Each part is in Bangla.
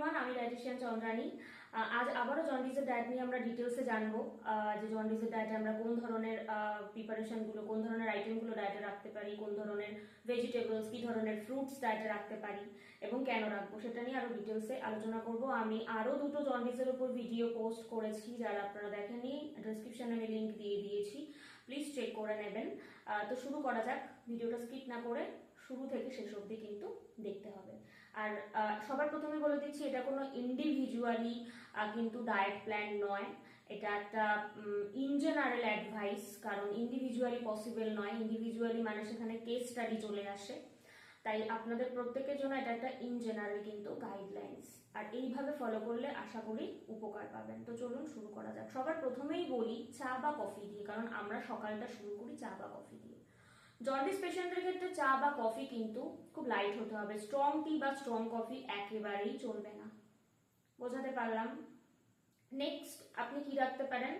এভরিওয়ান আমি ডায়েটিশিয়ান চন্দ্রানী আজ আবারও জন্ডিসের ডায়েট নিয়ে আমরা ডিটেলসে জানব। যে জন্ডিসের ডায়েটে আমরা কোন ধরনের প্রিপারেশনগুলো কোন ধরনের আইটেমগুলো ডায়েটে রাখতে পারি, কোন ধরনের ভেজিটেবলস কি ধরনের ফ্রুটস ডায়েটে রাখতে পারি এবং কেন রাখব সেটা নিয়ে আরও ডিটেলসে আলোচনা করব। আমি আরও দুটো জন্ডিসের উপর ভিডিও পোস্ট করেছি, যারা আপনারা দেখেননি ডিসক্রিপশনে আমি লিংক দিয়ে দিয়েছি। প্লিজ চেক করে নেবেন। তো শুরু করা যাক। ভিডিওটা স্কিপ না করে শুরু থেকে শেষ অবধি কিন্তু দেখতে হবে। আর সবার প্রথমে বলে দিচ্ছি, এটা কোনো ইন্ডিভিজুয়ালি কিন্তু ডায়েট প্ল্যান নয়। এটা একটা ইন জেনারেল অ্যাডভাইস কারণ ইন্ডিভিজুয়ালি পসিবল নয়। ইন্ডিভিজুয়ালি মানে সেখানে কেস স্টাডি চলে আসে। তাই আপনাদের প্রত্যেকের জন্য এটা একটা ইন জেনারেল কিন্তু গাইডলাইন্স আর এইভাবে ফলো করলে আশা করি উপকার পাবেন। তো চলুন শুরু করা যাক। সবার প্রথমেই বলি, চা বা কফি দিয়ে, কারণ আমরা সকালটা শুরু করি চা বা কফি দিয়ে। জন্ডিস পেশেন্টের ক্ষেত্রে চা বা কফি কিন্তু খুব লাইট হতে হবে। স্ট্রং টি বা স্ট্রং কফি একেবারেই চলবে না। বোঝাতে পারলাম? নেক্সট আপনি কি রাখতে পারেন?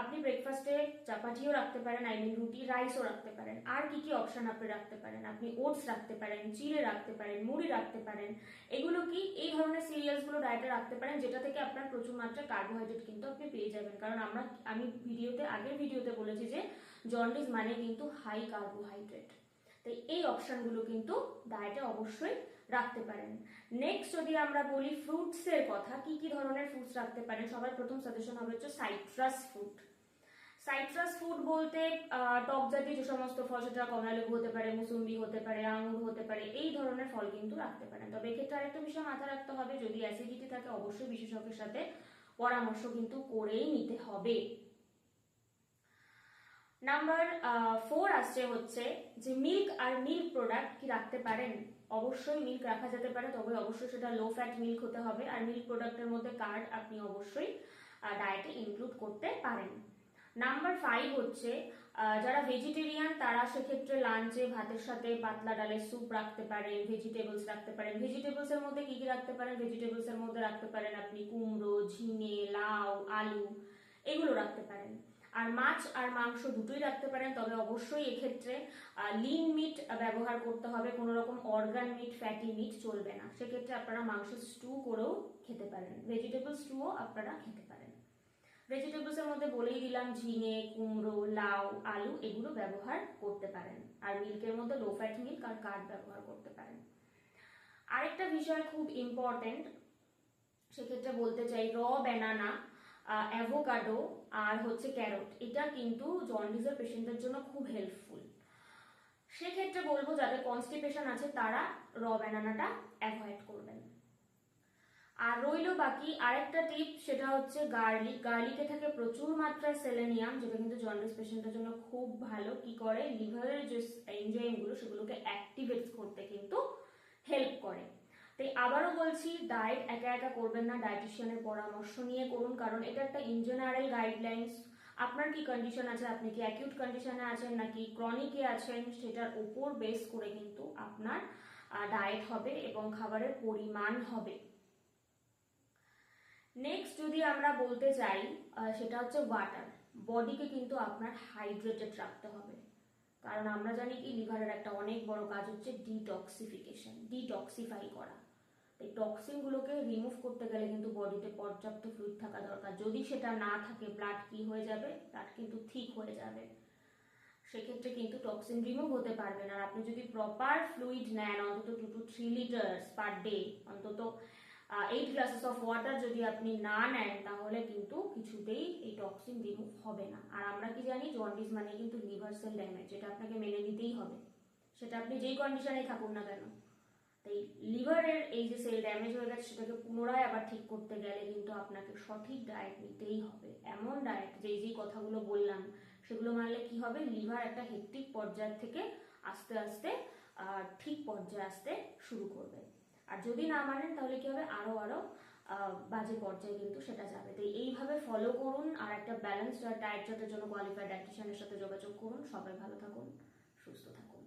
আপনি ব্রেকফাস্টে চাপাটিও রাখতে পারেন আই মিন রুটি রাইসও রাখতে পারেন। আর কি কি অপশন আপনি রাখতে পারেন? আপনি ওটস রাখতে পারেন চিড়ে রাখতে পারেন, মুড়ি রাখতে পারেন। এগুলো কি এই ধরনের সিরিয়ালসগুলো ডায়েটে রাখতে পারেন, যেটা থেকে আপনার প্রচুর মাত্রায় কার্বোহাইড্রেট কিন্তু আপনি পেয়ে যাবেন। কারণ আমরা, আমি ভিডিওতে, আগের ভিডিওতে বলেছি যে জন্ডিস মানে কিন্তু হাই কার্বোহাইড্রেট তাই এই অপশনগুলো কিন্তু ডায়েটে অবশ্যই রাখতে পারেন। নেক্সট যদি আমরা বলি ফ্রুটসের কথা, কি কি ধরনের ফ্রুটস রাখতে পারেন? সবার প্রথম সাজেশন হবে হচ্ছে সাইট্রাস ফ্রুট সাইট্রাস ফুড বলতে টক জাতীয় যে সমস্ত ফল, সেটা কমলালেবু হতে পারে, মুসুম্বি হতে পারে, আঙুর হতে পারে, এই ধরনের ফল কিন্তু রাখতে পারেন। তবে এক্ষেত্রে আরেকটা বিষয় মাথায় রাখতে হবে, যদি অ্যাসিডিটি থাকে অবশ্যই বিশেষজ্ঞের সাথে পরামর্শ কিন্তু করেই নিতে হবে। নাম্বার ফোর আসছে হচ্ছে যে মিল্ক আর মিল্ক প্রোডাক্ট কি রাখতে পারেন? অবশ্যই মিল্ক রাখা যেতে পারে, তবে অবশ্যই সেটা লো ফ্যাট মিল্ক হতে হবে। আর মিল্ক প্রোডাক্টের মধ্যে কার্ড আপনি অবশ্যই ডায়েটে ইনক্লুড করতে পারেন। নাম্বার ফাইভ হচ্ছে যারা ভেজিটেরিয়ান তারা সেক্ষেত্রে লাঞ্চে ভাতের সাথে পাতলা ডালের স্যুপ রাখতে পারেন ভেজিটেবলস রাখতে পারেন। ভেজিটেবলস এর মধ্যে কি কি রাখতে পারেন? ভেজিটেবলস এর মধ্যে রাখতে পারেন আপনি কুমড়ো, ঝিঙে, লাউ, আলু, এগুলো রাখতে পারেন। আর মাছ আর মাংস দুটোই রাখতে পারেন, তবে অবশ্যই এক্ষেত্রে লিন মিট ব্যবহার করতে হবে, কোনো রকম অর্গান মিট ফ্যাটি মিট চলবে না। সেক্ষেত্রে আপনারা মাংস স্টু করেও খেতে পারেন। ভেজিটেবল স্টুও আপনারা খেতে পারেন। ভেজিটেবলসের মধ্যে বলেই দিলাম, ঝিঙে, কুমড়ো, লাউ, আলু, এগুলো ব্যবহার করতে পারেন। আর মিল্কের মধ্যে লো ফ্যাট মিল্ক আর কার্ড ব্যবহার করতে পারেন। আরেকটা বিষয় খুব ইম্পর্টেন্ট সেক্ষেত্রে বলতে চাই র ব্যানানা অ্যাভোকাডো আর হচ্ছে ক্যারট এটা কিন্তু জন্ডিসের পেশেন্টের জন্য খুব হেল্পফুল সেক্ষেত্রে বলব, যাদের কনস্টিপেশন আছে, তারা র ব্যানানাটা অ্যাভয়েড করবেন। আর রইল বাকি আরেকটা টিপ সেটা হচ্ছে গার্লিক গার্লিকে থাকে প্রচুর মাত্রায় সেলেনিয়াম যেটা কিন্তু জন্ডিস পেশেন্টের জন্য খুব ভালো। কি করে? লিভারের যে এনজাইমগুলো সেগুলোকে অ্যাক্টিভেট করতে কিন্তু হেল্প করে। তাই আবারও বলছি ডায়েট একা একা করবেন না ডায়েটিশিয়ানের পরামর্শ নিয়ে করুন, কারণ এটা একটা ইন জেনারেল গাইডলাইন্স আপনার কি কন্ডিশন আছে? আপনি কি অ্যাকিউট কন্ডিশনে আছেন নাকি ক্রনিকে আছেন? সেটার উপর বেস করে কিন্তু আপনার ডায়েট হবে এবং খাবারের পরিমাণ হবে। নেক্সট যদি আমরা বলতে চাই সেটা হচ্ছে ওয়াটার বডিকে কিন্তু আপনার হাইড্রেটেড রাখতে হবে। কারণ আমরা জানি কি লিভারের একটা অনেক বড় কাজ হচ্ছে ডিটক্সিফিকেশন ডিটক্সিফাই করা। এই টক্সিনগুলোকে রিমুভ করতে গেলে কিন্তু বডিতে পর্যাপ্ত ফ্লুইড থাকা দরকার। যদি সেটা না থাকে ব্লাড কি হয়ে যাবে? ব্লাড কিন্তু ঠিক হয়ে যাবে। সেক্ষেত্রে কিন্তু টক্সিন রিমুভ হতে পারবে না। আর আপনি যদি প্রপার ফ্লুইড নেন, অন্তত two two three litres per day অন্তত এইট গ্লাসেস অফ ওয়াটার যদি আপনি না নেন, তাহলে কিন্তু কিছুতেই এই টক্সিন রিমুভ হবে না। আর আমরা কি জানি জন্ডিস মানে কিন্তু লিভার সেল ড্যামেজ যেটা আপনাকে মেনে নিতেই হবে। সেটা আপনি যেই কন্ডিশনেই থাকুন না কেন। তাই লিভারের এই যে সেল ড্যামেজ হয়ে গেছে সেটাকে পুনরায় আবার ঠিক করতে গেলে কিন্তু আপনাকে সঠিক ডায়েট নিতেই হবে। এমন ডায়েট যেই যেই কথাগুলো বললাম সেগুলো মানলে কি হবে? লিভার একটা হেক্টিক পর্যায় থেকে আস্তে আস্তে ঠিক পর্যায়ে আসতে শুরু করবে। আর যদি না মানেন তাহলে কি হবে? আরও আরও আহ, বাজে পর্যায়ে কিন্তু সেটা যাবে। তো এইভাবে ফলো করুন আর একটা ব্যালেন্স ডায়েট চার্টের জন্য কোয়ালিফাইড ডায়েটিশিয়ানের সাথে যোগাযোগ করুন। সবাই ভালো থাকুন সুস্থ থাকুন।